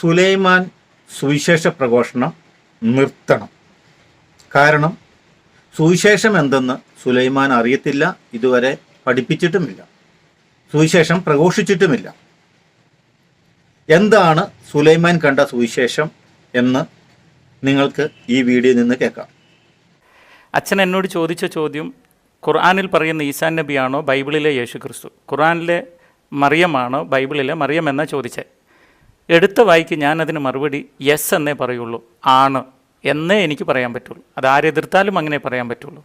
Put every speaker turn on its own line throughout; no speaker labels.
സുലൈമാൻ സുവിശേഷ പ്രഘോഷണം നിർത്തണം. കാരണം സുവിശേഷം എന്തെന്ന് സുലൈമാൻ അറിയത്തില്ല ഇതുവരെ പഠിപ്പിച്ചിട്ടുമില്ല. സുവിശേഷം പ്രഘോഷിച്ചിട്ടുമില്ല. എന്താണ് സുലൈമാൻ കണ്ട സുവിശേഷം എന്ന് നിങ്ങൾക്ക് ഈ വീഡിയോയിൽ നിന്ന് കേൾക്കാം.
അച്ഛൻ എന്നോട് ചോദിച്ച ചോദ്യം ഖുർആാനിൽ പറയുന്ന ഈസാൻ നബിയാണോ ബൈബിളിലെ യേശു ക്രിസ്തു ഖുർആനിലെ മറിയമാണോ ബൈബിളിലെ മറിയം എന്നാ ചോദിച്ചത് എടുത്ത വായിക്ക് ഞാനതിന് മറുപടി യെസ് എന്നേ പറയുള്ളൂ. ആണ് എന്നേ എനിക്ക് പറയാൻ പറ്റുള്ളൂ. അത് ആരെതിർത്താലും അങ്ങനെ പറയാൻ പറ്റുള്ളൂ.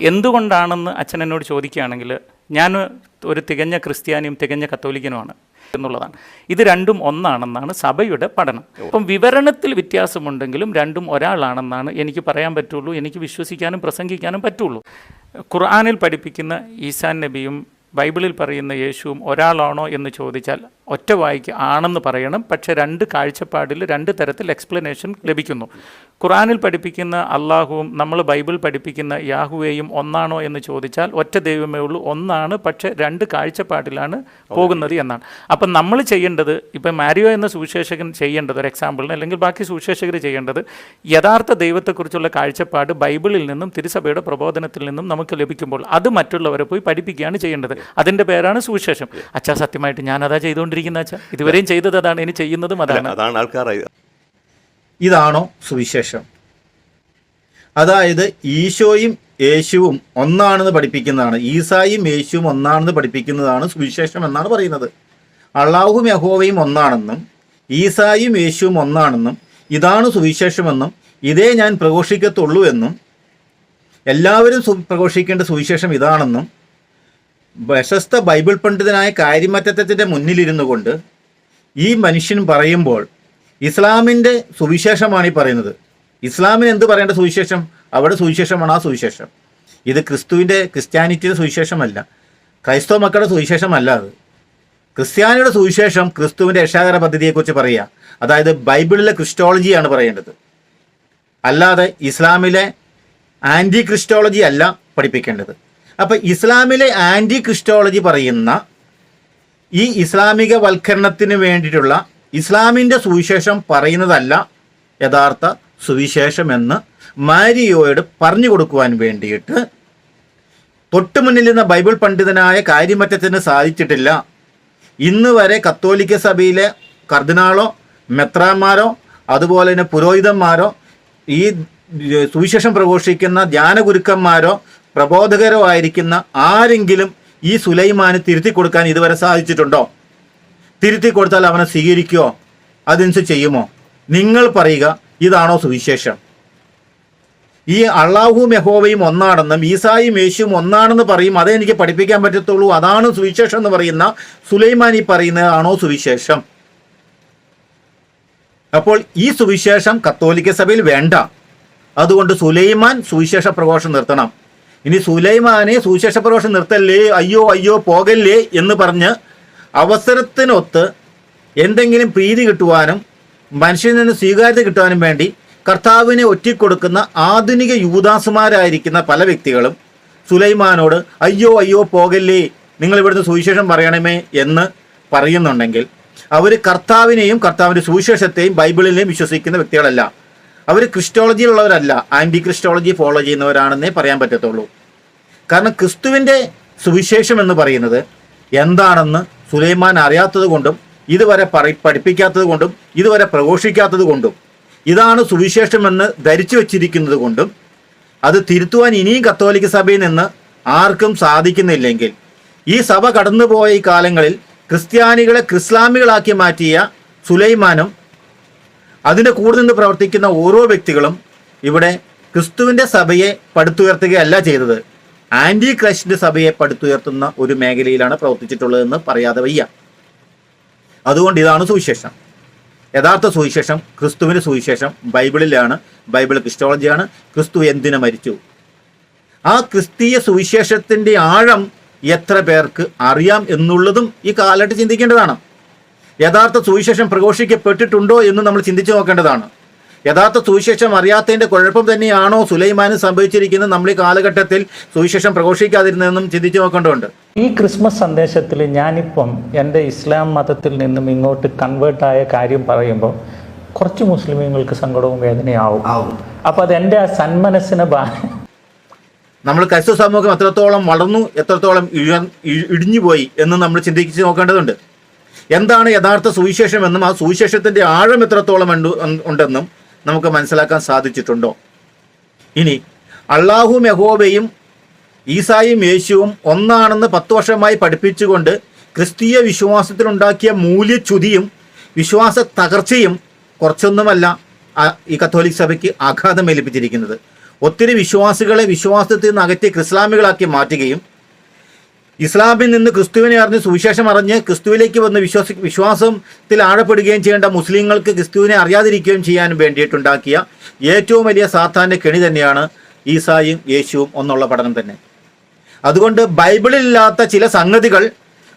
എന്തുകൊണ്ടാണെന്ന് അച്ഛൻ എന്നോട് ചോദിക്കുകയാണെങ്കിൽ ഞാൻ ഒരു തികഞ്ഞ ക്രിസ്ത്യാനിയും തികഞ്ഞ കത്തോലിക്കനുമാണ് എന്നുള്ളതാണ്. ഇത് രണ്ടും ഒന്നാണെന്നാണ് സഭയുടെ പഠനം. അപ്പം വിവരണത്തിൽ വ്യത്യാസമുണ്ടെങ്കിലും രണ്ടും ഒരാളാണെന്നാണ് എനിക്ക് പറയാൻ പറ്റുള്ളൂ. എനിക്ക് വിശ്വസിക്കാനും പ്രസംഗിക്കാനും പറ്റുള്ളൂ. ഖുർആാനിൽ പഠിപ്പിക്കുന്ന ഈസാൻ നബിയും ബൈബിളിൽ പറയുന്ന യേശുവും ഒരാളാണോ എന്ന് ചോദിച്ചാൽ ഒറ്റ വായിക്ക് ആണെന്ന് പറയണം. പക്ഷേ രണ്ട് കാഴ്ചപ്പാടിൽ രണ്ട് തരത്തിൽ എക്സ്പ്ലനേഷൻ ലഭിക്കുന്നു. ഖുറാനിൽ പഠിപ്പിക്കുന്ന അള്ളാഹുവും നമ്മൾ ബൈബിൾ പഠിപ്പിക്കുന്ന യാഹുവേയും ഒന്നാണോ എന്ന് ചോദിച്ചാൽ ഒറ്റ ദൈവമേ ഉള്ളൂ. ഒന്നാണ് പക്ഷേ രണ്ട് കാഴ്ചപ്പാടിലാണ് പോകുന്നത് എന്നാണ്. അപ്പം നമ്മൾ ചെയ്യേണ്ടത് ഇപ്പം മാരിയോ എന്ന സുവിശേഷകൻ ചെയ്യേണ്ടത് ഒരു എക്സാമ്പിളിന് അല്ലെങ്കിൽ ബാക്കി സുവിശേഷകർ ചെയ്യേണ്ടത് യഥാർത്ഥ ദൈവത്തെക്കുറിച്ചുള്ള കാഴ്ചപ്പാട് ബൈബിളിൽ നിന്നും തിരുസഭയുടെ പ്രബോധനത്തിൽ നിന്നും നമുക്ക് ലഭിക്കുമ്പോൾ അത് മറ്റുള്ളവരെ പോയി പഠിപ്പിക്കുകയാണ് ചെയ്യേണ്ടത്. അതിന്റെ പേരാണ് സുവിശേഷം. അച്ഛാ സത്യമായിട്ട് ഞാൻ അതാ ചെയ്തുകൊണ്ടിരിക്കുന്ന അച്ഛാ. ഇതുവരെയും ചെയ്തത് അതാണ് ഇനി ചെയ്യുന്നതും അതാണ്.
അതാണ് ആൾക്കാർ
ഇതാണോ സുവിശേഷം? അതായത് ഈശോയും യേശുവും ഒന്നാണെന്ന് പഠിപ്പിക്കുന്നതാണ്. ഈസായും യേശുവും ഒന്നാണെന്ന് പഠിപ്പിക്കുന്നതാണ് സുവിശേഷം എന്നാണ് പറയുന്നത്. അള്ളാഹും യഹോവയും ഒന്നാണെന്നും ഈസായും യേശുവും ഒന്നാണെന്നും ഇതാണ് സുവിശേഷമെന്നും ഇതേ ഞാൻ പ്രഘോഷിക്കത്തുള്ളൂ എന്നും എല്ലാവരും സു പ്രഘോഷിക്കേണ്ട സുവിശേഷം ഇതാണെന്നും പ്രശസ്ത ബൈബിൾ പണ്ഡിതനായ കാര്യമറ്റത്തിന്റെ മുന്നിലിരുന്നു കൊണ്ട് ഈ മനുഷ്യൻ പറയുമ്പോൾ ഇസ്ലാമിന്റെ സുവിശേഷമാണ് ഈ പറയുന്നത്. ഇസ്ലാമിന് എന്ത് പറയേണ്ട സുവിശേഷം? അവിടെ സുവിശേഷമാണ് ആ സുവിശേഷം. ഇത് ക്രിസ്തുവിന്റെ ക്രിസ്ത്യാനിറ്റിയുടെ സുവിശേഷമല്ല. ക്രൈസ്തവ മക്കളുടെ സുവിശേഷമല്ല അത്. ക്രിസ്ത്യാനിയുടെ സുവിശേഷം ക്രിസ്തുവിന്റെ രക്ഷാകര പദ്ധതിയെക്കുറിച്ച് പറയുക. അതായത് ബൈബിളിലെ ക്രിസ്റ്റോളജിയാണ് പറയേണ്ടത്. അല്ലാതെ ഇസ്ലാമിലെ ആന്റി ക്രിസ്റ്റോളജി അല്ല പഠിപ്പിക്കേണ്ടത്. അപ്പം ഇസ്ലാമിലെ ആന്റി ക്രിസ്റ്റോളജി പറയുന്ന ഈ ഇസ്ലാമിക വൽക്കരണത്തിന് വേണ്ടിയിട്ടുള്ള ഇസ്ലാമിന്റെ സുവിശേഷം പറയുന്നതല്ല യഥാർത്ഥ സുവിശേഷം എന്ന് മാരിയോയോട് പറഞ്ഞു കൊടുക്കുവാൻ വേണ്ടിയിട്ട് തൊട്ടു മുന്നിൽ നിന്ന ബൈബിൾ പണ്ഡിതനായ കാര്യമറ്റത്തിന് സാധിച്ചിട്ടില്ല. ഇന്ന് വരെ കത്തോലിക്ക സഭയിലെ കർദിനാളോ മെത്രാന്മാരോ അതുപോലെ തന്നെ പുരോഹിതന്മാരോ ഈ സുവിശേഷം പ്രഘോഷിക്കുന്ന ധ്യാനഗുരുക്കന്മാരോ പ്രബോധകരോ ആയിരിക്കുന്ന ആരെങ്കിലും ഈ സുലൈമാന് തിരുത്തി കൊടുക്കാൻ ഇതുവരെ സാധിച്ചിട്ടുണ്ടോ? തിരുത്തി കൊടുത്താൽ അവനെ സ്വീകരിക്കുമോ അതനുസരിച്ച് ചെയ്യുമോ? നിങ്ങൾ പറയുക ഇതാണോ സുവിശേഷം? ഈ അള്ളാഹു യഹോവയും ഒന്നാണെന്നും ഈസായും യേശുവും ഒന്നാണെന്ന് പറയും അതേ എനിക്ക് പഠിപ്പിക്കാൻ പറ്റത്തുള്ളൂ അതാണ് സുവിശേഷം എന്ന് പറയുന്ന സുലൈമാനി പറയുന്നതാണോ സുവിശേഷം? അപ്പോൾ ഈ സുവിശേഷം കത്തോലിക്ക സഭയിൽ വേണ്ട. അതുകൊണ്ട് സുലൈമാൻ സുവിശേഷ പ്രഘോഷം നിർത്തണം. ഇനി സുലൈമാനെ സുവിശേഷ പ്രവേശം നിർത്തല്ലേ? അയ്യോ അയ്യോ പോകല്ലേ എന്ന് പറഞ്ഞ് അവസരത്തിനൊത്ത് എന്തെങ്കിലും പ്രീതി കിട്ടുവാനും മനുഷ്യനിൽ നിന്ന് സ്വീകാര്യത കിട്ടുവാനും വേണ്ടി കർത്താവിനെ ഒറ്റിക്കൊടുക്കുന്ന ആധുനിക യൂദാസുമാരായിരിക്കുന്ന പല വ്യക്തികളും സുലൈമാനോട് അയ്യോ അയ്യോ പോകല്ലേ നിങ്ങൾ ഇവിടുന്ന് സുവിശേഷം പറയണമേ എന്ന് പറയുന്നുണ്ടെങ്കിൽ അവർ കർത്താവിനെയും കർത്താവിന്റെ സുവിശേഷത്തെയും ബൈബിളിനെയും വിശ്വസിക്കുന്ന വ്യക്തികളല്ല. അവർ ക്രിസ്റ്റോളജിയിലുള്ളവരല്ല. ആന്റി ക്രിസ്റ്റോളജി ഫോളോ ചെയ്യുന്നവരാണെന്നേ പറയാൻ പറ്റത്തുള്ളൂ. കാരണം ക്രിസ്തുവിന്റെ സുവിശേഷം എന്ന് പറയുന്നത് എന്താണെന്ന് സുലൈമാൻ അറിയാത്തത് കൊണ്ടും ഇതുവരെ പറ പഠിപ്പിക്കാത്തത് കൊണ്ടും ഇതുവരെ പ്രഘോഷിക്കാത്തത് കൊണ്ടും ഇതാണ് സുവിശേഷമെന്ന് ധരിച്ചു വച്ചിരിക്കുന്നത് കൊണ്ടും അത് തിരുത്തുവാൻ ഇനിയും കത്തോലിക്ക സഭയിൽ നിന്ന് ആർക്കും സാധിക്കുന്നില്ലെങ്കിൽ ഈ സഭ കടന്നുപോയ ഈ കാലങ്ങളിൽ ക്രിസ്ത്യാനികളെ ക്രിസ്ലാമികളാക്കി മാറ്റിയ സുലൈമാനും അതിന്റെ കൂടെ നിന്ന് പ്രവർത്തിക്കുന്ന ഓരോ വ്യക്തികളും ഇവിടെ ക്രിസ്തുവിന്റെ സഭയെ പടുത്തുയർത്തുകയല്ല ചെയ്തത്. ആന്റി ക്രൈസ്റ്റിന്റെ സഭയെ പടുത്തുയർത്തുന്ന ഒരു മേഖലയിലാണ് പ്രവർത്തിച്ചിട്ടുള്ളതെന്ന് പറയാതെ വയ്യ. അതുകൊണ്ട് ഇതാണ് സുവിശേഷം. യഥാർത്ഥ സുവിശേഷം ക്രിസ്തുവിന്റെ സുവിശേഷം ബൈബിളിലാണ്. ബൈബിൾ ക്രിസ്റ്റോളജിയാണ് ക്രിസ്തു എന്തിനു മരിച്ചു? ആ ക്രിസ്തീയ സുവിശേഷത്തിന്റെ ആഴം എത്ര പേർക്ക് അറിയാം എന്നുള്ളതും ഈ കാലഘട്ടം ചിന്തിക്കേണ്ടതാണ്. യഥാർത്ഥ സുവിശേഷം പ്രഘോഷിക്കപ്പെട്ടിട്ടുണ്ടോ എന്ന് നമ്മൾ ചിന്തിച്ചു നോക്കേണ്ടതാണ്. യഥാർത്ഥ സുവിശേഷം അറിയാത്തതിന്റെ കുഴപ്പം തന്നെയാണോ സുലൈമാന് സംഭവിച്ചിരിക്കുന്നത് നമ്മൾ ഈ കാലഘട്ടത്തിൽ സുവിശേഷം പ്രഘോഷിക്കാതിരുന്നതെന്നും ചിന്തിച്ചു നോക്കേണ്ടതുണ്ട്.
ഈ ക്രിസ്മസ് സന്ദേശത്തിൽ ഞാനിപ്പം എന്റെ ഇസ്ലാം മതത്തിൽ നിന്നും ഇങ്ങോട്ട് കൺവേർട്ടായ കാര്യം പറയുമ്പോൾ കുറച്ച് മുസ്ലിമീങ്ങൾക്ക് സങ്കടവും വേദനയാവും. അപ്പോൾ അത് എന്റെ ആ സന്മനസ്സിനെ
നമ്മൾ ക്രൈസ്തവ സമൂഹം എത്രത്തോളം വളർന്നു എത്രത്തോളം ഇടിഞ്ഞുപോയി എന്ന് നമ്മൾ ചിന്തിച്ച് നോക്കേണ്ടതുണ്ട്. എന്താണ് യഥാർത്ഥ സുവിശേഷം എന്നും ആ സുവിശേഷത്തിന്റെ ആഴം എത്രത്തോളം ഉണ്ട്- ഉണ്ടെന്നും നമുക്ക് മനസ്സിലാക്കാൻ സാധിച്ചിട്ടുണ്ടോ? ഇനി അള്ളാഹു മെഹോബയും ഈസായും യേശുവും ഒന്നാണെന്ന് പത്ത് വർഷമായി പഠിപ്പിച്ചുകൊണ്ട് ക്രിസ്തീയ വിശ്വാസത്തിലുണ്ടാക്കിയ മൂല്യച്യുതിയും വിശ്വാസ തകർച്ചയും കുറച്ചൊന്നുമല്ല ഈ കത്തോലിക് സഭയ്ക്ക് ആഘാതം ഏൽപ്പിച്ചിരിക്കുന്നത് ഒത്തിരി വിശ്വാസികളെ വിശ്വാസത്തിൽ നിന്ന് അകറ്റി ക്രിസ്ലാമികളാക്കി മാറ്റുകയും ഇസ്ലാമിൽ നിന്ന് ക്രിസ്തുവിനെ അറിഞ്ഞ് സുവിശേഷം അറിഞ്ഞ് ക്രിസ്തുവിലേക്ക് വന്ന് വിശ്വാസി വിശ്വാസത്തിൽ ആഴപ്പെടുകയും ചെയ്യേണ്ട മുസ്ലിങ്ങൾക്ക് ക്രിസ്തുവിനെ അറിയാതിരിക്കുകയും ചെയ്യാനും വേണ്ടിയിട്ടുണ്ടാക്കിയ ഏറ്റവും വലിയ സാത്താന്റെ കെണി തന്നെയാണ് ഈസായും യേശുവും എന്നുള്ള പഠനം തന്നെ. അതുകൊണ്ട് ബൈബിളിലില്ലാത്ത ചില സംഗതികൾ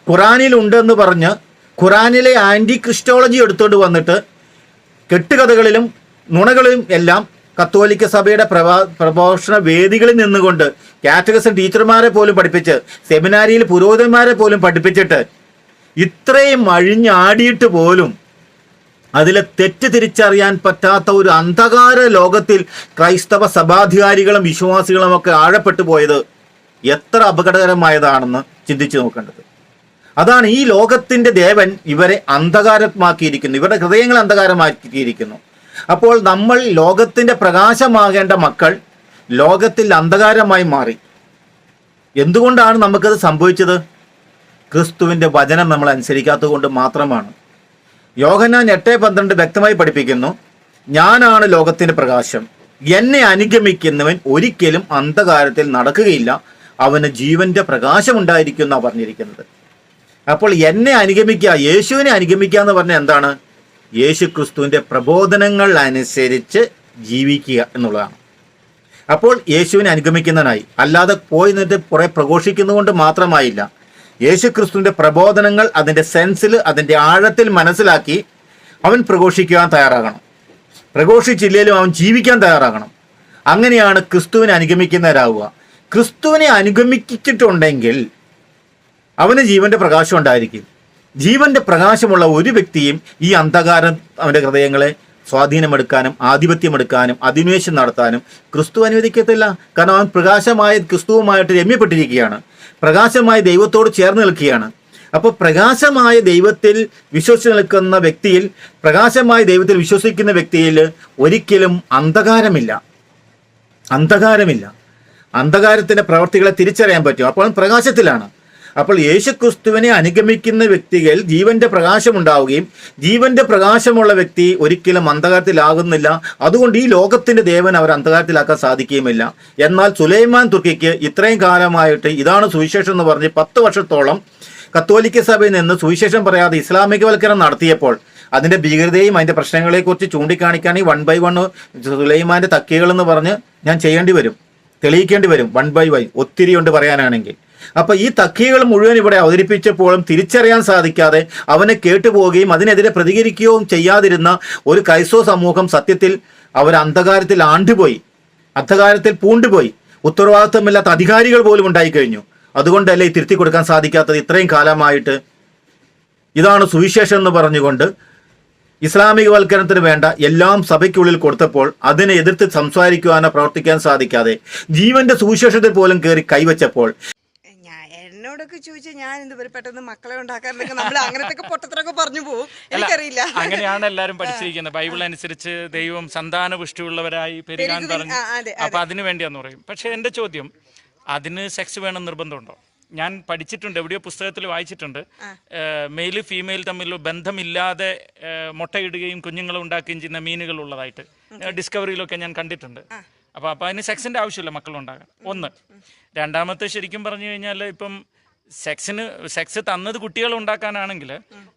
ഖുറാനിൽ ഉണ്ടെന്ന് പറഞ്ഞ് ഖുറാനിലെ ആന്റി ക്രിസ്റ്റോളജി എടുത്തുകൊണ്ട് വന്നിട്ട് കെട്ടുകഥകളിലും നുണകളിലും എല്ലാം കത്തോലിക്ക സഭയുടെ പ്രഭാ പ്രഭാഷണ വേദികളിൽ നിന്നുകൊണ്ട് കാറ്റഗസ് ടീച്ചർമാരെ പോലും പഠിപ്പിച്ച് സെമിനാരിയിൽ പുരോഹിതന്മാരെ പോലും പഠിപ്പിച്ചിട്ട് ഇത്രയും അഴിഞ്ഞാടിയിട്ട് പോലും അതിലെ തെറ്റ് തിരിച്ചറിയാൻ പറ്റാത്ത ഒരു അന്ധകാര ലോകത്തിൽ ക്രൈസ്തവ സഭാധികാരികളും വിശ്വാസികളും ഒക്കെ ആഴപ്പെട്ടു പോയത് എത്ര അപകടകരമായതാണെന്ന് ചിന്തിച്ചു നോക്കേണ്ടത്. അതാണ് ഈ ലോകത്തിന്റെ ദേവൻ ഇവരെ അന്ധകാരമാക്കിയിരിക്കുന്നു. ഇവരുടെ ഹൃദയങ്ങൾ അന്ധകാരമാക്കിയിരിക്കുന്നു. അപ്പോൾ നമ്മൾ ലോകത്തിന്റെ പ്രകാശമാകേണ്ട മക്കൾ ലോകത്തിൽ അന്ധകാരമായി മാറി. എന്തുകൊണ്ടാണ് നമുക്കത് സംഭവിച്ചത്? ക്രിസ്തുവിന്റെ വചനം നമ്മൾ അനുസരിക്കാത്തത് കൊണ്ട് മാത്രമാണ്. യോഹന്നാൻ എട്ട് പന്ത്രണ്ട് വ്യക്തമായി പഠിപ്പിക്കുന്നു ഞാനാണ് ലോകത്തിന്റെ പ്രകാശം. എന്നെ അനുഗമിക്കുന്നവൻ ഒരിക്കലും അന്ധകാരത്തിൽ നടക്കുകയില്ല. അവന് ജീവന്റെ പ്രകാശം എന്നാണ് പറഞ്ഞിരിക്കുന്നത്. അപ്പോൾ എന്നെ അനുഗമിക്കുക യേശുവിനെ അനുഗമിക്കുക എന്ന് പറഞ്ഞാൽ എന്താണ്? യേശു ക്രിസ്തുവിന്റെ പ്രബോധനങ്ങൾ അനുസരിച്ച് ജീവിക്കുക എന്നുള്ളതാണ്. അപ്പോൾ യേശുവിനെ അനുഗമിക്കുന്നതിനായി അല്ലാതെ പോയി നിന്നിട്ട് പുറേ പ്രഘോഷിക്കുന്നതുകൊണ്ട് മാത്രമായില്ല യേശു ക്രിസ്തുവിന്റെ പ്രബോധനങ്ങൾ അതിന്റെ സെൻസിൽ അതിന്റെ ആഴത്തിൽ മനസ്സിലാക്കി അവൻ പ്രഘോഷിക്കുവാൻ തയ്യാറാകണം. പ്രഘോഷിച്ചില്ലേലും അവൻ ജീവിക്കാൻ തയ്യാറാകണം. അങ്ങനെയാണ് ക്രിസ്തുവിനെ അനുഗമിക്കുന്നവരാവുക. ക്രിസ്തുവിനെ അനുഗമിച്ചിട്ടുണ്ടെങ്കിൽ അവന് ജീവന്റെ പ്രകാശം ഉണ്ടായിരിക്കും. ജീവന്റെ പ്രകാശമുള്ള ഒരു വ്യക്തിയും ഈ അന്ധകാരം അവന്റെ ഹൃദയങ്ങളെ സ്വാധീനമെടുക്കാനും ആധിപത്യമെടുക്കാനും അധിനിവേശം നടത്താനും ക്രിസ്തു അനുവദിക്കത്തില്ല. കാരണം അവൻ പ്രകാശമായ ക്രിസ്തുവുമായിട്ട് രമ്യപ്പെട്ടിരിക്കുകയാണ്. പ്രകാശമായ ദൈവത്തോട് ചേർന്ന് നിൽക്കുകയാണ്. അപ്പോൾ പ്രകാശമായ ദൈവത്തിൽ വിശ്വസിച്ച് നിൽക്കുന്ന വ്യക്തിയിൽ പ്രകാശമായ ദൈവത്തിൽ വിശ്വസിക്കുന്ന വ്യക്തിയിൽ ഒരിക്കലും അന്ധകാരമില്ല. അന്ധകാരമില്ല. അന്ധകാരത്തിന്റെ പ്രവർത്തികളെ തിരിച്ചറിയാൻ പറ്റും. അപ്പോൾ പ്രകാശത്തിലാണ്. അപ്പോൾ യേശുക്രിസ്തുവിനെ അനുഗമിക്കുന്ന വ്യക്തികൾ ജീവന്റെ പ്രകാശമുണ്ടാവുകയും ജീവന്റെ പ്രകാശമുള്ള വ്യക്തി ഒരിക്കലും അന്ധകാരത്തിലാകുന്നില്ല. അതുകൊണ്ട് ഈ ലോകത്തിന്റെ ദേവൻ അവർ അന്ധകാരത്തിലാക്കാൻ സാധിക്കുകയുമില്ല. എന്നാൽ സുലൈമാൻ തുർക്കിക്ക് ഇത്രയും കാലമായിട്ട് ഇതാണ് സുവിശേഷം എന്ന് പറഞ്ഞ് പത്ത് വർഷത്തോളം കത്തോലിക്ക സഭയിൽ നിന്ന് സുവിശേഷം പറയാതെ ഇസ്ലാമികവൽക്കരണം നടത്തിയപ്പോൾ അതിന്റെ ഭീകരതയും അതിന്റെ പ്രശ്നങ്ങളെക്കുറിച്ച് ഈ വൺ ബൈ വൺ സുലൈമാന്റെ തക്കികൾ എന്ന് പറഞ്ഞ് ഞാൻ ചെയ്യേണ്ടി വരും. തെളിയിക്കേണ്ടി വരും വൺ ബൈ വൈ ഒത്തിരി ഉണ്ട് പറയാനാണെങ്കിൽ. അപ്പൊ ഈ തക്കികൾ മുഴുവൻ ഇവിടെ അവതരിപ്പിച്ചപ്പോഴും തിരിച്ചറിയാൻ സാധിക്കാതെ അവനെ കേട്ടുപോവുകയും അതിനെതിരെ പ്രതികരിക്കുകയും ചെയ്യാതിരുന്ന ഒരു ക്രൈസ്തവ സമൂഹം സത്യത്തിൽ അവർ അന്ധകാരത്തിൽ ആണ്ടുപോയി. അന്ധകാരത്തിൽ പൂണ്ടുപോയി. ഉത്തരവാദിത്വമില്ലാത്ത അധികാരികൾ പോലും ഉണ്ടായിക്കഴിഞ്ഞു. അതുകൊണ്ടല്ലേ ഈ തിരുത്തി കൊടുക്കാൻ സാധിക്കാത്തത് ഇത്രയും കാലമായിട്ട്? ഇതാണ് സുവിശേഷം എന്ന് പറഞ്ഞുകൊണ്ട് ഇസ്ലാമികവൽക്കരണത്തിന് വേണ്ട എല്ലാം സഭയ്ക്കുള്ളിൽ കൊടുത്തപ്പോൾ അതിനെ എതിർത്ത് സംസാരിക്കുവാനോ പ്രവർത്തിക്കാൻ സാധിക്കാതെ ജീവന്റെ സുവിശേഷത്തിൽ പോലും കയറി കൈവച്ചപ്പോൾ
എന്നോടൊക്കെ ചോദിച്ചാൽ ഞാൻ എന്ത് പെട്ടെന്ന് മക്കളെ ഉണ്ടാക്കാറില്ലെങ്കിൽ നമ്മൾ അങ്ങനത്തെ പൊട്ടത്തിനൊക്കെ പറഞ്ഞു പോകും എനിക്കറിയില്ല.
അങ്ങനെയാണ് എല്ലാരും പഠിച്ചിരിക്കുന്നത്. ബൈബിൾ അനുസരിച്ച് ദൈവം സന്താന പുഷ്ടിയുള്ളവരായി പെരുകാൻ പറഞ്ഞു അപ്പൊ അതിനു വേണ്ടിയാന്ന് പറയും. പക്ഷെ എന്റെ ചോദ്യം അതിന് സെക്സ് വേണം നിർബന്ധമുണ്ടോ? ഞാൻ പഠിച്ചിട്ടുണ്ട് എവിടെയോ പുസ്തകത്തിൽ വായിച്ചിട്ടുണ്ട്. മെയിൽ ഫീമെയിൽ തമ്മിൽ ബന്ധമില്ലാതെ മുട്ടയിടുകയും കുഞ്ഞുങ്ങളെ ഉണ്ടാക്കുകയും ചെയ്യുന്ന മീനുകൾ ഉള്ളതായിട്ട്. ഡിസ്കവറിയിലൊക്കെ ഞാൻ കണ്ടിട്ടുണ്ട്. അപ്പോൾ അപ്പോൾ അതിന് സെക്സിന്റെ ആവശ്യമില്ല മക്കളുണ്ടാകാൻ. ഒന്ന്. രണ്ടാമത്തെ ശരിക്കും പറഞ്ഞു കഴിഞ്ഞാൽ ഇപ്പം സെക്സിന് സെക്സ് തന്നത് കുട്ടികൾ ഉണ്ടാക്കാനാണെങ്കിൽ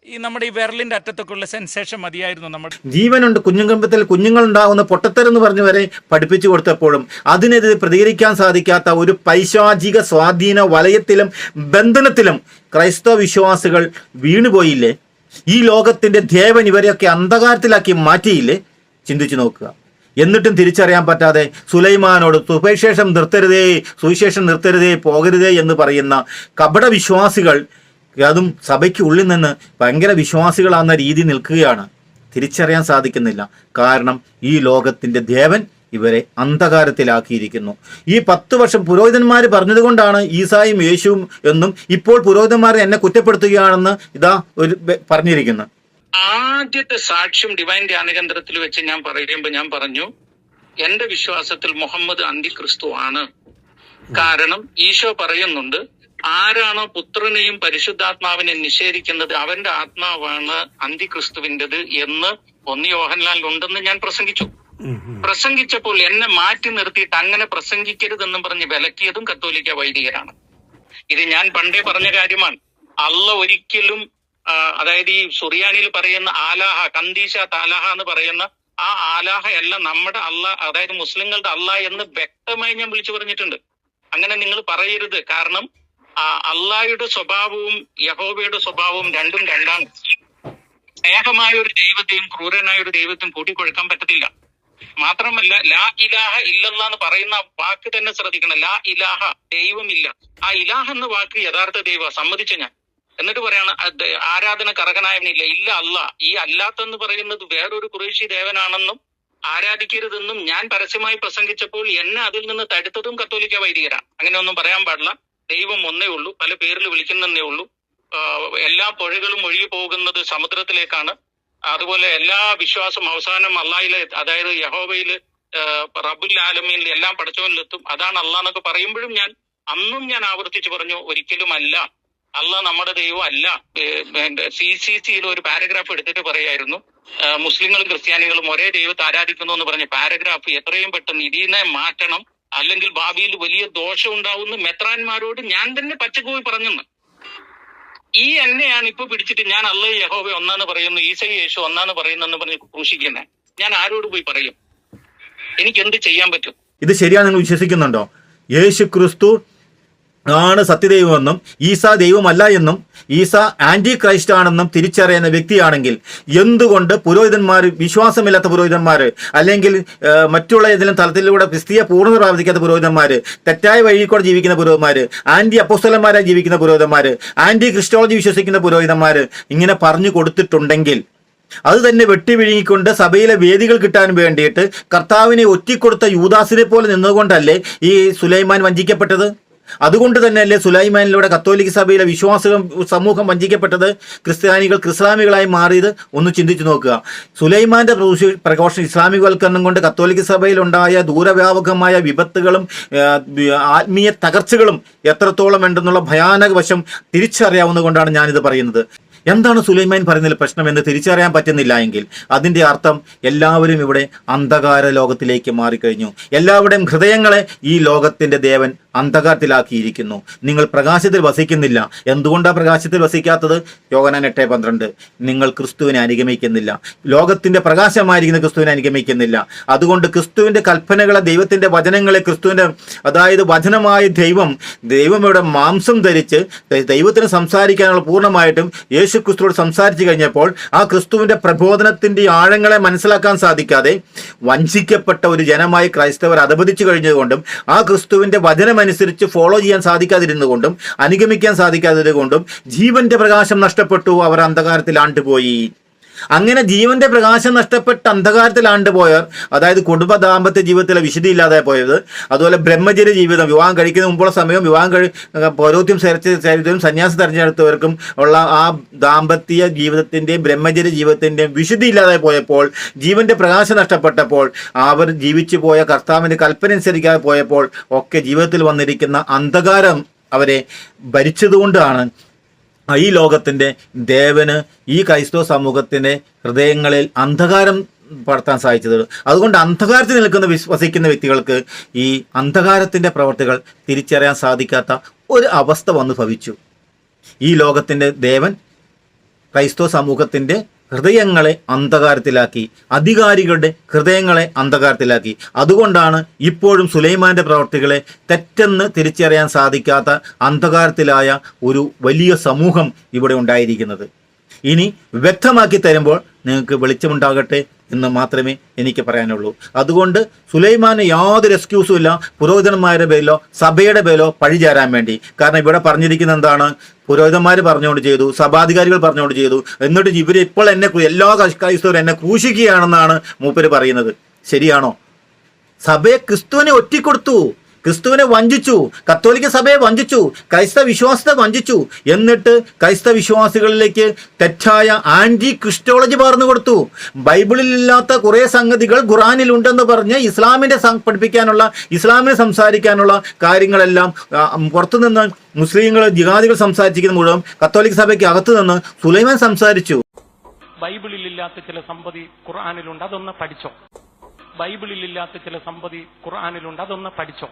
ഈ നമ്മുടെ ഈ വിരലിന്റെ അറ്റത്തൊക്കെ ഉള്ള സെൻസേഷൻ മതിയായിരുന്നു നമ്മുടെ
ജീവനുണ്ട് കുഞ്ഞുകമ്പത്തിൽ കുഞ്ഞുങ്ങൾ ഉണ്ടാകുന്ന പൊട്ടത്തരെന്ന് പറഞ്ഞു വരെ പഠിപ്പിച്ചു കൊടുത്തപ്പോഴും അതിനെതിരെ പ്രതികരിക്കാൻ സാധിക്കാത്ത ഒരു പൈശാചിക സ്വാധീന വലയത്തിലും ബന്ധനത്തിലും ക്രൈസ്തവ വിശ്വാസികൾ വീണുപോയില്ലേ? ഈ ലോകത്തിന്റെ ദേവൻ ഇവരെയൊക്കെ അന്ധകാരത്തിലാക്കി മാറ്റിയില്ലേ? ചിന്തിച്ചു നോക്കുക. എന്നിട്ടും തിരിച്ചറിയാൻ പറ്റാതെ സുലൈമാനോട് സുവിശേഷം നിർത്തരുതേ സുവിശേഷം നിർത്തരുതേ പോകരുതേ എന്ന് പറയുന്ന കപട വിശ്വാസികൾ അതും സഭയ്ക്ക് ഉള്ളിൽ നിന്ന് ഭയങ്കര വിശ്വാസികളാകുന്ന രീതി നിൽക്കുകയാണ്. തിരിച്ചറിയാൻ സാധിക്കുന്നില്ല. കാരണം ഈ ലോകത്തിന്റെ ദേവൻ ഇവരെ അന്ധകാരത്തിലാക്കിയിരിക്കുന്നു. ഈ പത്ത് വർഷം പുരോഹിതന്മാർ പറഞ്ഞതുകൊണ്ടാണ് ഈസായും യേശുവും എന്നും ഇപ്പോൾ പുരോഹിതന്മാർ എന്നെ കുറ്റപ്പെടുത്തുകയാണെന്ന് ഇതാ ഒരു പറഞ്ഞിരിക്കുന്നു.
ആദ്യത്തെ സാക്ഷ്യം ഡിവൈൻ ധ്യാനകേന്ദ്രത്തിൽ വെച്ച് ഞാൻ പറയുമ്പോൾ ഞാൻ പറഞ്ഞു എന്റെ വിശ്വാസത്തിൽ മുഹമ്മദ് അന്തിക്രിസ്തു ആണ്. കാരണം ഈശോ പറയുന്നുണ്ട് ആരാണോ പുത്രനെയും പരിശുദ്ധാത്മാവിനെ നിഷേധിക്കുന്നത് അവന്റെ ആത്മാവാണ് അന്തിക്രിസ്തുവിന്റെത് എന്ന് ഒന്ന് യോഹൻലാൽ ഉണ്ടെന്ന് ഞാൻ പ്രസംഗിച്ചു. പ്രസംഗിച്ചപ്പോൾ എന്നെ മാറ്റി നിർത്തിയിട്ട് അങ്ങനെ പ്രസംഗിക്കരുതെന്നും പറഞ്ഞ് വിലക്കിയതും കത്തോലിക്ക വൈദികരാണ്. ഇത് ഞാൻ പണ്ടേ പറഞ്ഞ കാര്യമാണ്. അല്ല ഒരിക്കലും അതായത് ഈ സുറിയാനിയിൽ പറയുന്ന ആലാഹ കന്തീശ താലാഹ എന്ന് പറയുന്ന ആ ആലാഹ അല്ല നമ്മുടെ അല്ല അതായത് മുസ്ലിങ്ങളുടെ അല്ല എന്ന് വ്യക്തമായി ഞാൻ വിളിച്ചു പറഞ്ഞിട്ടുണ്ട്. അങ്ങനെ നിങ്ങൾ പറയരുത്. കാരണം ആ അള്ളാഹയുടെ സ്വഭാവവും യഹോബയുടെ സ്വഭാവവും രണ്ടും രണ്ടാണ്. സ്നേഹമായ ഒരു ദൈവത്തെയും ക്രൂരനായ ഒരു ദൈവത്തെയും കൂട്ടിക്കൊഴുക്കാൻ പറ്റത്തില്ല. മാത്രമല്ല ലാ ഇലാഹ ഇല്ലല്ല എന്ന് പറയുന്ന വാക്ക് തന്നെ ശ്രദ്ധിക്കണം. ലാ ഇലാഹ ദൈവമില്ല. ആ ഇലാഹ എന്ന വാക്ക് യഥാർത്ഥ ദൈവ സമ്മതിച്ച ഞാൻ? എന്നിട്ട് പറയാണ് ആരാധന കറകനായവനില്ല ഇല്ല അല്ല ഈ അല്ലാത്തെന്ന് പറയുന്നത് വേറൊരു കുറേശി ദേവനാണെന്നും ആരാധിക്കരുതെന്നും ഞാൻ പരസ്യമായി പ്രസംഗിച്ചപ്പോൾ എന്നെ അതിൽ നിന്ന് തടുത്തതും കത്തോലിക്ക വൈദികരാണ് അങ്ങനെയൊന്നും പറയാൻ പാടില്ല. ദൈവം ഒന്നേ ഉള്ളൂ പല പേരിൽ വിളിക്കുന്നതേ ഉള്ളൂ. എല്ലാ പുഴകളും ഒഴുകി പോകുന്നത് സമുദ്രത്തിലേക്കാണ്. അതുപോലെ എല്ലാ വിശ്വാസം അവസാനം അള്ളാഹിലെ അതായത് യഹോബയിൽ റബുൽ ആലമീനിൽ എല്ലാം പഠിച്ചവനിലെത്തും അതാണ് അള്ളാഹ് എന്നൊക്കെ പറയുമ്പോഴും ഞാൻ അന്നും ഞാൻ ആവർത്തിച്ച് പറഞ്ഞു ഒരിക്കലും അല്ല അള്ളാഹ് നമ്മുടെ ദൈവം അല്ല. സി സി സിയിൽ ഒരു പാരഗ്രാഫ് എടുത്തിട്ട് പറയായിരുന്നു. മുസ്ലിങ്ങളും ക്രിസ്ത്യാനികളും ഒരേ ദൈവത്തെ ആരാധിക്കുന്നു എന്ന് പറഞ്ഞ പാരഗ്രാഫ് എത്രയും പെട്ടെന്ന് ഇതിനെ മാറ്റണം. അല്ലെങ്കിൽ ഭാവിയിൽ വലിയ ദോഷം ഉണ്ടാവുന്ന മെത്രാന്മാരോട് ഞാൻ തന്നെ പച്ചക്കോയി പറഞ്ഞെന്ന്. ഈ എന്നെയാണ് ഇപ്പൊ പിടിച്ചിട്ട് ഞാൻ അല്ല യഹോബ ഒന്നാന്ന് പറയുന്നു ഈസൈ യേശു ഒന്നാന്ന് പറയുന്നെന്ന് പറഞ്ഞ് ക്രൂശിക്കുന്നത് ഞാൻ ആരോട് പോയി പറയും? എനിക്ക് എന്ത് ചെയ്യാൻ പറ്റും?
ഇത് ശരിയാണെന്ന് വിശ്വസിക്കുന്നുണ്ടോ? യേശു ക്രിസ്തു ആണ് സത്യദൈവമെന്നും ഈസ ദൈവമല്ല എന്നും ഈസ ആന്റി ക്രൈസ്റ്റ് ആണെന്നും തിരിച്ചറിയുന്ന വ്യക്തിയാണെങ്കിൽ എന്തുകൊണ്ട് പുരോഹിതന്മാർ വിശ്വാസമില്ലാത്ത പുരോഹിതന്മാർ അല്ലെങ്കിൽ മറ്റുള്ള ഏതെങ്കിലും തലത്തിലൂടെ ക്രിസ്തീയ പൂർണത പ്രാപിക്കാത്ത പുരോഹിതന്മാർ തെറ്റായ വഴിയിൽ കൂടെ ജീവിക്കുന്ന പുരോഹിതന്മാർ ആന്റി അപ്പോസ്തലന്മാരായി ജീവിക്കുന്ന പുരോഹിതന്മാർ ആന്റി ക്രിസ്റ്റോളജി വിശ്വസിക്കുന്ന പുരോഹിതന്മാർ ഇങ്ങനെ പറഞ്ഞു കൊടുത്തിട്ടുണ്ടെങ്കിൽ അത് തന്നെ വെട്ടി വിഴുങ്ങിക്കൊണ്ട് സഭയിലെ വേദികൾ കിട്ടാൻ വേണ്ടിയിട്ട് കർത്താവിനെ ഒറ്റിക്കൊടുത്ത യൂദാസിനെ പോലെ നിന്നുകൊണ്ടല്ലേ ഈ സുലൈമാൻ വഞ്ചിക്കപ്പെട്ടത്? അതുകൊണ്ട് തന്നെയല്ലേ സുലൈമാനിലൂടെ കത്തോലിക്ക സഭയിലെ വിശ്വാസികൾ സമൂഹം വഞ്ചിക്കപ്പെട്ടത് ക്രിസ്ത്യാനികൾ ക്രിസ്ലാമികളായി മാറിയത് ഒന്ന് ചിന്തിച്ചു നോക്കുക. സുലൈമാന്റെ പ്രഘോഷം ഇസ്ലാമികവൽക്കരണം കൊണ്ട് കത്തോലിക്ക സഭയിലുണ്ടായ ദൂരവ്യാപകമായ വിപത്തുകളും ആത്മീയ തകർച്ചകളും എത്രത്തോളം ഉണ്ടെന്നുള്ള ഭയാനക വശം തിരിച്ചറിയാവുന്നതുകൊണ്ടാണ് ഞാനിത് പറയുന്നത്. എന്താണ് സുലൈമാൻ പറയുന്നതിൽ പ്രശ്നം എന്ന് തിരിച്ചറിയാൻ പറ്റുന്നില്ല എങ്കിൽ അതിന്റെ അർത്ഥം എല്ലാവരും ഇവിടെ അന്ധകാര ലോകത്തിലേക്ക് മാറിക്കഴിഞ്ഞു. എല്ലാവരുടെയും ഹൃദയങ്ങളെ ഈ ലോകത്തിന്റെ ദേവൻ അന്ധകാരത്തിലാക്കിയിരിക്കുന്നു. നിങ്ങൾ പ്രകാശത്തിൽ വസിക്കുന്നില്ല. എന്തുകൊണ്ടാണ് പ്രകാശത്തിൽ വസിക്കാത്തത്? യോഗനാൻ എട്ട് പന്ത്രണ്ട്. നിങ്ങൾ ക്രിസ്തുവിനെ അനുഗമിക്കുന്നില്ല. ലോകത്തിന്റെ പ്രകാശമായിരിക്കുന്ന ക്രിസ്തുവിനെ അനുഗമിക്കുന്നില്ല. അതുകൊണ്ട് ക്രിസ്തുവിന്റെ കൽപ്പനകളെ ദൈവത്തിന്റെ വചനങ്ങളെ ക്രിസ്തുവിന്റെ അതായത് വചനമായ ദൈവം ദൈവം ഇവിടെ മാംസം ധരിച്ച് ദൈവത്തിന് സംസാരിക്കാനുള്ള പൂർണമായിട്ടും യേശു ക്രിസ്തുവോട് സംസാരിച്ചു കഴിഞ്ഞപ്പോൾ ആ ക്രിസ്തുവിന്റെ പ്രബോധനത്തിന്റെ ആഴങ്ങളെ മനസ്സിലാക്കാൻ സാധിക്കാതെ വഞ്ചിക്കപ്പെട്ട ഒരു ജനമായി ക്രൈസ്തവർ അധപതിച്ചു കഴിഞ്ഞതുകൊണ്ടും ആ ക്രിസ്തുവിന്റെ വചനമനുസരിച്ച് ഫോളോ ചെയ്യാൻ സാധിക്കാതിരുന്നുകൊണ്ടും അനുഗമിക്കാൻ സാധിക്കാതിരുന്നുകൊണ്ടും ജീവന്റെ പ്രകാശം നഷ്ടപ്പെട്ടു അവർ അന്ധകാരത്തിൽ ആണ്ടുപോയി. അങ്ങനെ ജീവന്റെ പ്രകാശം നഷ്ടപ്പെട്ട അന്ധകാരത്തിൽ ആണ്ടുപോയവർ അതായത് കുടുംബ ദാമ്പത്യ ജീവിതത്തിലെ വിശുദ്ധി ഇല്ലാതെ പോയത് അതുപോലെ ബ്രഹ്മചര്യ ജീവിതം വിവാഹം കഴിക്കുന്ന മുമ്പുള്ള സമയം വിവാഹം കഴി പൗരോത്യം ചരിത്രവും സന്യാസം തെരഞ്ഞെടുത്തവർക്കും ഉള്ള ആ ദാമ്പത്യ ജീവിതത്തിന്റെയും ബ്രഹ്മചര്യ ജീവിതത്തിന്റെയും വിശുദ്ധി ഇല്ലാതെ പോയപ്പോൾ ജീവന്റെ പ്രകാശം നഷ്ടപ്പെട്ടപ്പോൾ അവർ ജീവിച്ചു പോയ കർത്താവിന്റെ കൽപ്പന അനുസരിക്കാതെ പോയപ്പോൾ ഒക്കെ ജീവിതത്തിൽ വന്നിരിക്കുന്ന അന്ധകാരം അവരെ ഭരിച്ചതുകൊണ്ടാണ് ഈ ലോകത്തിന്റെ ദേവന് ഈ ക്രൈസ്തവ സമൂഹത്തിന്റെ ഹൃദയങ്ങളിൽ അന്ധകാരം പടർത്താൻ സാധിച്ചത്. അതുകൊണ്ട് അന്ധകാരത്തിൽ നിൽക്കുന്ന വിശ്വസിക്കുന്ന വ്യക്തികൾക്ക് ഈ അന്ധകാരത്തിന്റെ പ്രവർത്തികൾ തിരിച്ചറിയാൻ സാധിക്കാത്ത ഒരു അവസ്ഥ വന്നു ഭവിച്ചു. ഈ ലോകത്തിന്റെ ദേവൻ ക്രൈസ്തവ സമൂഹത്തിന്റെ ഹൃദയങ്ങളെ അന്ധകാരത്തിലാക്കി അധികാരികളുടെ ഹൃദയങ്ങളെ അന്ധകാരത്തിലാക്കി. അതുകൊണ്ടാണ് ഇപ്പോഴും സുലൈമാന്റെ പ്രവർത്തികളെ തെറ്റെന്ന് തിരിച്ചറിയാൻ സാധിക്കാത്ത അന്ധകാരത്തിലായ ഒരു വലിയ സമൂഹം ഇവിടെ ഉണ്ടായിരിക്കുന്നത്. ഇനി വ്യക്തമാക്കി തരുമ്പോൾ നിങ്ങൾക്ക് വെളിച്ചമുണ്ടാകട്ടെ. എന്ന് മാത്രമേ എനിക്ക് പറയാനുള്ളൂ. അതുകൊണ്ട് സുലൈമാന് യാതൊരു എക്സ്ക്യൂസും ഇല്ല. പുരോഹിതന്മാരുടെ പേരിലോ സഭയുടെ പേരിലോ പഴിചേരാൻ വേണ്ടി. കാരണം ഇവിടെ പറഞ്ഞിരിക്കുന്ന എന്താണ്? പുരോഹിതന്മാർ പറഞ്ഞുകൊണ്ട് ചെയ്തു സഭാധികാരികൾ പറഞ്ഞുകൊണ്ട് ചെയ്തു. എന്നിട്ട് ഇവർ ഇപ്പോൾ എന്നെ എല്ലാ ക്രൈസ്തവരും എന്നെ ക്രൂശിക്കുകയാണെന്നാണ് മൂപ്പര് പറയുന്നത്. ശരിയാണോ? സഭയെ ക്രിസ്തുവിനെ ഒറ്റിക്കൊടുത്തു. ക്രിസ്തുവിനെ വഞ്ചിച്ചു കത്തോലിക്ക സഭയെ വഞ്ചിച്ചു ക്രൈസ്തവ വിശ്വാസത്തെ വഞ്ചിച്ചു. എന്നിട്ട് ക്രൈസ്തവ വിശ്വാസികളിലേക്ക് തെറ്റായ ആന്റി ക്രിസ്റ്റോളജി പറഞ്ഞു കൊടുത്തു. ബൈബിളിൽ ഇല്ലാത്ത കുറേ സംഗതികൾ ഖുറാനിൽ ഉണ്ടെന്ന് പറഞ്ഞ് ഇസ്ലാമിന്റെ പഠിപ്പിക്കാനുള്ള ഇസ്ലാമിനെ സംസാരിക്കാനുള്ള കാര്യങ്ങളെല്ലാം പുറത്തുനിന്ന് മുസ്ലിങ്ങൾ ജിഹാദികൾ സംസാരിച്ചിരിക്കുന്ന മുഴുവൻ കത്തോലിക്ക സഭയ്ക്ക് അകത്തു നിന്ന് സുലൈമാൻ സംസാരിച്ചു.
ബൈബിളിൽ ഇല്ലാത്ത ചില സമ്പതി ഖുർആാനിലുണ്ട് അതൊന്ന് പഠിച്ചോ. ബൈബിളിൽ ഇല്ലാത്ത ചില സമ്പതി ഖുർആാനിലുണ്ട് അതൊന്ന് പഠിച്ചോ.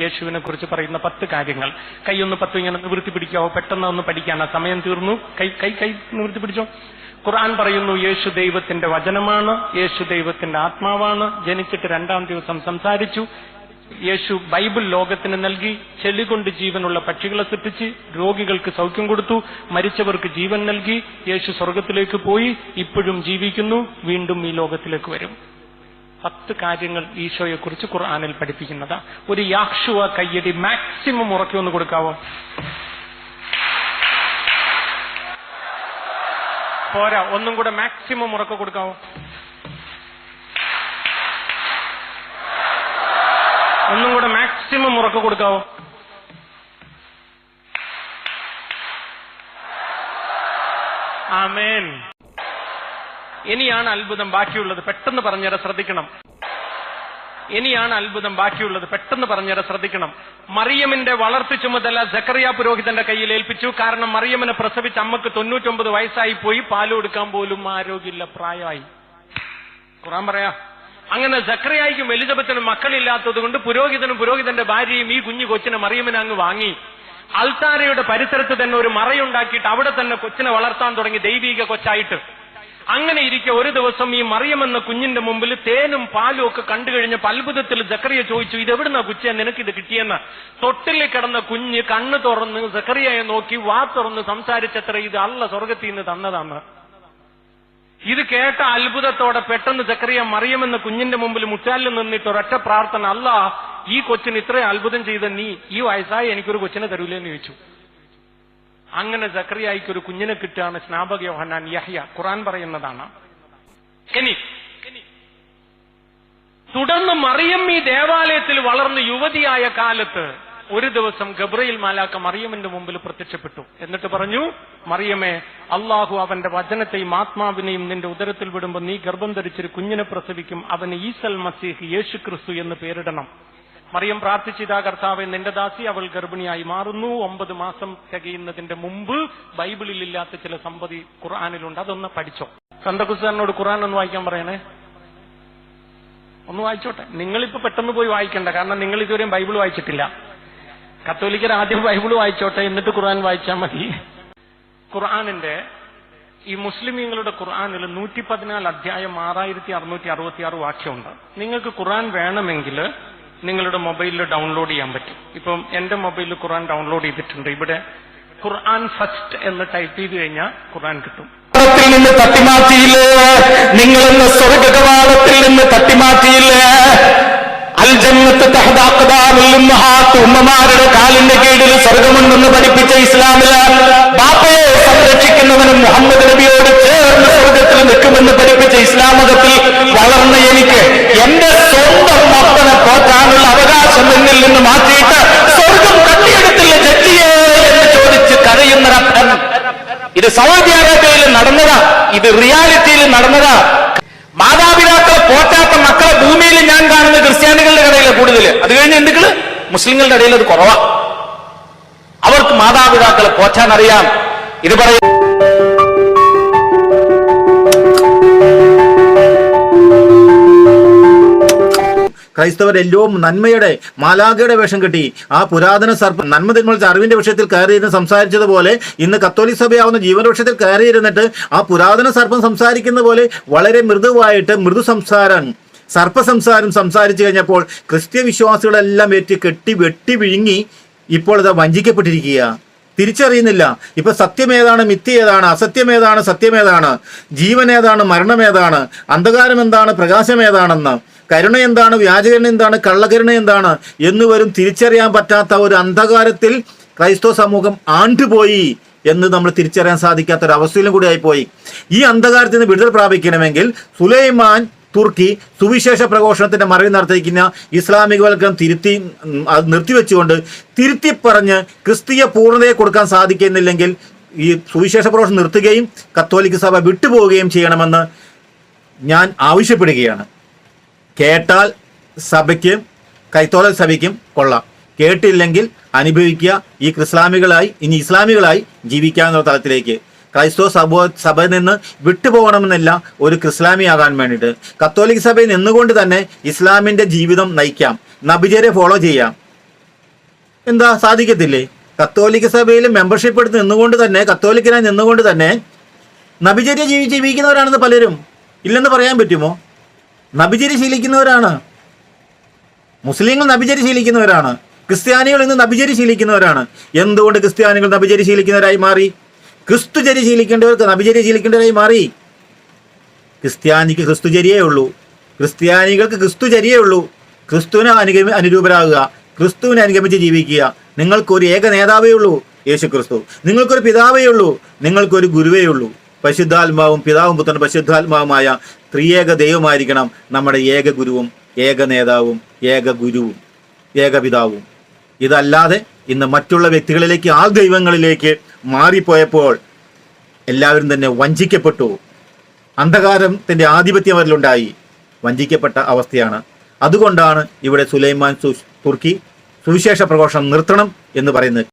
യേശുവിനെ കുറിച്ച് പറയുന്ന പത്ത് കാര്യങ്ങൾ. കൈ ഒന്ന് പത്ത് ഇങ്ങനെ നിവൃത്തി പിടിക്കാവോ? പെട്ടെന്ന് ഒന്ന് പഠിക്കാനാ. സമയം തീർന്നു. കൈ കൈ കൈ നിവൃത്തി പിടിച്ചോ? ഖുർആൻ പറയുന്നു യേശു ദൈവത്തിന്റെ വചനമാണ് യേശു ദൈവത്തിന്റെ ആത്മാവാണ്. ജനിച്ചിട്ട് രണ്ടാം ദിവസം സംസാരിച്ചു. യേശു ബൈബിൾ ലോകത്തിന് നൽകി ചെളി കൊണ്ട് ജീവനുള്ള പക്ഷികളെ സൃഷ്ടിച്ച് രോഗികൾക്ക് സൗഖ്യം കൊടുത്തു മരിച്ചവർക്ക് ജീവൻ നൽകി യേശു സ്വർഗത്തിലേക്ക് പോയി ഇപ്പോഴും ജീവിക്കുന്നു വീണ്ടും ഈ ലോകത്തിലേക്ക് വരും. പത്ത് കാര്യങ്ങൾ ഈശോയെക്കുറിച്ച് ഖുർആാനിൽ പഠിപ്പിക്കുന്നതാ. ഒരു യാക്ഷുവ കയ്യടി മാക്സിമം ഉറക്കി ഒന്ന് കൊടുക്കാവോ? പോരാ ഒന്നും കൂടെ മാക്സിമം ഉറക്കം കൊടുക്കാവോ? ഒന്നും കൂടെ മാക്സിമം ഉറക്ക കൊടുക്കാവോ? ആമേൻ. ഇനിയാണ് അത്ഭുതം ബാക്കിയുള്ളത്. പെട്ടെന്ന് പറഞ്ഞേരെ ശ്രദ്ധിക്കണം. ഇനിയാണ് അത്ഭുതം ബാക്കിയുള്ളത്. പെട്ടെന്ന് പറഞ്ഞേരെ ശ്രദ്ധിക്കണം. മറിയമിന്റെ വളർത്തു ചുമതല ജക്കറിയ പുരോഹിതന്റെ കയ്യിൽ ഏൽപ്പിച്ചു. കാരണം മറിയമിനെ പ്രസവിച്ച അമ്മയ്ക്ക് തൊണ്ണൂറ്റൊമ്പത് വയസ്സായി പോയി. പാൽ കൊടുക്കാൻ പോലും ആരോഗ്യമില്ല. പ്രായമായി. ഖുറാൻ പറയാ അങ്ങനെ സക്രിയായിക്കും എലിസബത്തിനും മക്കളില്ലാത്തത് കൊണ്ട് പുരോഹിതനും പുരോഹിതന്റെ ഭാര്യയും ഈ കുഞ്ഞു കൊച്ചിനെ മറിയമ്മനെ അങ്ങ് വാങ്ങി. അൽത്താരയുടെ പരിസരത്ത് തന്നെ ഒരു മറയുണ്ടാക്കിയിട്ട് അവിടെ തന്നെ കൊച്ചിനെ വളർത്താൻ തുടങ്ങി ദൈവീക കൊച്ചായിട്ട്. അങ്ങനെ ഇരിക്കെ ഒരു ദിവസം ഈ മറിയമെന്ന കുഞ്ഞിന്റെ മുമ്പിൽ തേനും പാലും ഒക്കെ കണ്ടു കഴിഞ്ഞപ്പോൾ അത്ഭുതത്തിൽ ജക്കറിയ ചോദിച്ചു ഇത് എവിടുന്ന നിനക്ക് ഇത് കിട്ടിയെന്ന? തൊട്ടിൽ കിടന്ന കുഞ്ഞ് കണ്ണ് തുറന്ന് ജക്കറിയയെ നോക്കി വാ തുറന്ന് സംസാരിച്ചത്ര ഇത് അല്ല സ്വർഗത്തിൽ നിന്ന് തന്നതാണ് ഇത് കേട്ട അത്ഭുതത്തോടെ പെട്ടെന്ന് സക്കറിയ മറിയമെന്ന കുഞ്ഞിന്റെ മുമ്പിൽ മുറ്റാലിൽ നിന്നിട്ട് ഒരൊറ്റ പ്രാർത്ഥന അല്ല ഈ കൊച്ചിന് ഇത്രയും അത്ഭുതം ചെയ്ത നീ ഈ വയസ്സായി എനിക്കൊരു കൊച്ചിനെ തരൂലെന്ന് ചോദിച്ചു. അങ്ങനെ ജക്രിയായിക്ക് ഒരു കുഞ്ഞിനെ കിട്ടുകയാണ് സ്നാപക യോഹന്നാൻ യഹ്യ. ഖുറാൻ പറയുന്നതാണ്. തുടർന്ന് മറിയം ഈ ദേവാലയത്തിൽ വളർന്ന് യുവതിയായ കാലത്ത് ഒരു ദിവസം ഗബ്രയിൽ മാലാക്ക മറിയമിന്റെ മുമ്പിൽ പ്രത്യക്ഷപ്പെട്ടു. എന്നിട്ട് പറഞ്ഞു മറിയമേ അള്ളാഹു അവന്റെ വചനത്തെയും ആത്മാവിനെയും നിന്റെ ഉദരത്തിൽ വിടുമ്പോൾ നീ ഗർഭം ധരിച്ചൊരു കുഞ്ഞിനെ പ്രസവിക്കും. അവന് ഈസൽ മസീഹ് യേശു ക്രിസ്തു എന്ന് പേരിടണം. മറിയം പ്രാർത്ഥിച്ചിതാ കർത്താവ് നിന്റെ ദാസി അവൾ ഗർഭിണിയായി മാറുന്നു. ഒമ്പത് മാസം തികയുന്നതിന്റെ മുമ്പ് ബൈബിളിൽ ഇല്ലാത്ത ചില സമ്പതി ഖുർആാനിലുണ്ട്. അതൊന്ന് പഠിച്ചോ. സന്തകുസാനോട് ഖുർആൻ ഒന്ന് വായിക്കാൻ പറയണേ. ഒന്ന് വായിച്ചോട്ടെ. നിങ്ങളിപ്പോ പെട്ടെന്ന് പോയി വായിക്കണ്ട. കാരണം നിങ്ങൾ ഇതുവരെയും ബൈബിൾ വായിച്ചിട്ടില്ല. കത്തോലിക്കർ ആദ്യം ബൈബിൾ വായിച്ചോട്ടെ എന്നിട്ട് ഖുർആൻ വായിച്ചാൽ മതി. ഖുർആാനിന്റെ ഈ മുസ്ലിമീങ്ങളുടെ ഖുർആാനിൽ നൂറ്റി പതിനാല് അധ്യായം ആറായിരത്തി അറുന്നൂറ്റി അറുപത്തി ആറ് വാക്യമുണ്ട്. നിങ്ങൾക്ക് ഖുർആൻ വേണമെങ്കിൽ നിങ്ങളുടെ മൊബൈലിൽ ഡൗൺലോഡ് ചെയ്യാൻ പറ്റും. ഇപ്പം എന്റെ മൊബൈലിൽ ഖുർആൻ ഡൗൺലോഡ് ചെയ്തിട്ടുണ്ട്. ഇവിടെ ഖുർആൻ ഫസ്റ്റ് എന്ന് ടൈപ്പ് ചെയ്ത് കഴിഞ്ഞാൽ ഖുർആൻ കിട്ടും.
നിന്ന് തട്ടിമാറ്റിയില്ലേ? നിങ്ങളെന്ന സ്വർഗകവാദത്തിൽ നിന്ന് തട്ടിമാറ്റിയില്ലേ? അൽജന്നത്ത് ഉമ്മമാരുടെ കാലിന്റെ കീഴിൽ സ്വർഗമുണ്ടെന്ന് പഠിപ്പിച്ച ഇസ്ലാമിൽ ബാപ്പയെ സംരക്ഷിക്കുന്നവനും മുഹമ്മദ് നബിയോട് ചേർന്ന് സ്വർഗത്തിൽ നിൽക്കുമെന്ന് പഠിപ്പിച്ച ഇസ്ലാം മതത്തിൽ വളർന്ന എനിക്ക് എന്റെ സ്വന്തം മക്കളെ പോറ്റാനുള്ള അവകാശം എന്നിൽ നിന്ന് മാറ്റിയിട്ട് സ്വർഗം കട്ടിയെടുത്തില്ല ജഡ്ജിയെ എന്ന് ചോദിച്ച് കരയുന്ന ഇത് സൗദി അറേബ്യയിൽ നടന്നതാ ഇത് റിയാലിറ്റിയിൽ നടന്നതാ. മാതാപിതാക്കളെ പോറ്റാത്ത മക്കളെ ഭൂമിയിൽ ഞാൻ കാണുന്ന ക്രിസ്ത്യാനികളുടെ കടയിൽ കൂടുതൽ അത് കഴിഞ്ഞ് ഹിന്ദുക്കൾ മുസ്ലിങ്ങളുടെ ഇടയിൽ അത് കുറവാ. അവർക്ക് മാതാപിതാക്കളെ പോറ്റാൻ അറിയാം ഇത് പറയും
ക്രൈസ്തവരെല്ലോ നന്മയുടെ മാലാഖയുടെ വേഷം കെട്ടി ആ പുരാതന സർപ്പം നന്മ തിന്മ അറിവിന്റെ വിഷയത്തിൽ കയറിയിരുന്ന് സംസാരിച്ചതുപോലെ ഇന്ന് കത്തോലിക് സഭയാവുന്ന ജീവന വിഷയത്തിൽ കയറിയിരുന്നിട്ട് ആ പുരാതന സർപ്പം സംസാരിക്കുന്ന പോലെ വളരെ മൃദുവായിട്ട് മൃദു സംസാരം സർപ്പസംസാരം സംസാരിച്ചു കഴിഞ്ഞപ്പോൾ ക്രിസ്ത്യ വിശ്വാസികളെല്ലാം ഏറ്റ് കെട്ടി വെട്ടി വിഴുങ്ങി ഇപ്പോൾ അത് വഞ്ചിക്കപ്പെട്ടിരിക്കുക തിരിച്ചറിയുന്നില്ല. ഇപ്പൊ സത്യമേതാണ് മിഥ്യ ഏതാണ് അസത്യമേതാണ് സത്യമേതാണ് ജീവൻ ഏതാണ് മരണം ഏതാണ് അന്ധകാരം എന്താണ് പ്രകാശം ഏതാണെന്ന്. കരുണ എന്താണ് വ്യാജകരുണ എന്താണ് കള്ളകരുണ എന്താണ് എന്നുവരും തിരിച്ചറിയാൻ പറ്റാത്ത ഒരു അന്ധകാരത്തിൽ ക്രൈസ്തവ സമൂഹം ആണ്ടുപോയി എന്ന് നമ്മൾ തിരിച്ചറിയാൻ സാധിക്കാത്ത ഒരു അവസ്ഥയിലും കൂടി ആയിപ്പോയി. ഈ അന്ധകാരത്തിൽ നിന്ന് വിടുതൽ പ്രാപിക്കണമെങ്കിൽ സുലൈമാൻ തുർക്കി സുവിശേഷ പ്രഘോഷണത്തിന്റെ മറവിൽ നടത്തിയിരിക്കുന്ന ഇസ്ലാമികവൽക്കരണം തിരുത്തി അത് നിർത്തിവെച്ചുകൊണ്ട് തിരുത്തി പറഞ്ഞ് ക്രിസ്തീയ പൂർണതയെ കൊടുക്കാൻ സാധിക്കുന്നില്ലെങ്കിൽ ഈ സുവിശേഷ പ്രഘോഷണം നിർത്തുകയും കത്തോലിക്ക സഭ വിട്ടുപോവുകയും ചെയ്യണമെന്ന് ഞാൻ ആവശ്യപ്പെടുകയാണ്. കേട്ടാൽ സഭയ്ക്ക് കൈത്തോല സഭയ്ക്കും കൊള്ളാം. കേട്ടില്ലെങ്കിൽ അനുഭവിക്കുക ഈ ഇസ്ലാമികളായി ഇനി ഇസ്ലാമികളായി ജീവിക്കാവുന്ന തലത്തിലേക്ക്. ക്രൈസ്തവ സഭ സഭയിൽ നിന്ന് വിട്ടുപോകണമെന്നില്ല ഒരു ക്രിസ്ലാമിയാകാൻ വേണ്ടിയിട്ട്. കത്തോലിക് സഭയിൽ നിന്നുകൊണ്ട് തന്നെ ഇസ്ലാമിന്റെ ജീവിതം നയിക്കാം. നബിജരെ ഫോളോ ചെയ്യാം. എന്താ? സാധിക്കത്തില്ലേ? കത്തോലിക്ക സഭയിൽ മെമ്പർഷിപ്പ് എടുത്ത് നിന്നുകൊണ്ട് തന്നെ കത്തോലിക്കനായി നിന്നുകൊണ്ട് തന്നെ നബിചര്യ ജീവി ജീവിക്കുന്നവരാണെന്ന് പലരും ഇല്ലെന്ന് പറയാൻ പറ്റുമോ? നബിചര്യ ശീലിക്കുന്നവരാണ്. മുസ്ലിങ്ങൾ നബിചരി ശീലിക്കുന്നവരാണ്. ക്രിസ്ത്യാനികൾ ഇന്ന് നബിചരി ശീലിക്കുന്നവരാണ്. എന്തുകൊണ്ട് ക്രിസ്ത്യാനികൾ നബിചരി ശീലിക്കുന്നവരായി മാറി? ക്രിസ്തുചരി ശീലിക്കേണ്ടവർക്ക് നബിചരി ശീലിക്കേണ്ടവരായി മാറി. ക്രിസ്ത്യാനിക്ക് ക്രിസ്തുചരിയേ ഉള്ളൂ. ക്രിസ്ത്യാനികൾക്ക് ക്രിസ്തുചരിയേ ഉള്ളൂ. ക്രിസ്തുവിനെ അനുഗമി അനുരൂപരാകുക. ക്രിസ്തുവിനെ അനുഗമിച്ച് ജീവിക്കുക. നിങ്ങൾക്കൊരു ഏക നേതാവേ ഉള്ളൂ. യേശു ക്രിസ്തു നിങ്ങൾക്കൊരു പിതാവേ ഉള്ളൂ. നിങ്ങൾക്കൊരു ഗുരുവേ ഉള്ളൂ. പരിശുദ്ധാത്മാവും പിതാവും പുത്രൻ പരിശുദ്ധാത്മാവുമായ ത്രിയേക ദൈവമായിരിക്കണം നമ്മുടെ ഏക ഗുരുവും ഏക നേതാവും ഏക ഗുരുവും ഏക പിതാവും. ഇതല്ലാതെ ഇന്ന് മറ്റുള്ള വ്യക്തികളിലേക്ക് ആ ദൈവങ്ങളിലേക്ക് മാറിപ്പോയപ്പോൾ എല്ലാവരും തന്നെ വഞ്ചിക്കപ്പെട്ടു. അന്ധകാരത്തിന്റെ ആധിപത്യം അവരിലുണ്ടായി. വഞ്ചിക്കപ്പെട്ട അവസ്ഥയാണ്. അതുകൊണ്ടാണ് ഇവിടെ സുലൈമാൻ തുർക്കി സുവിശേഷ പ്രഘോഷണം നിർത്തണം എന്ന് പറയുന്നത്.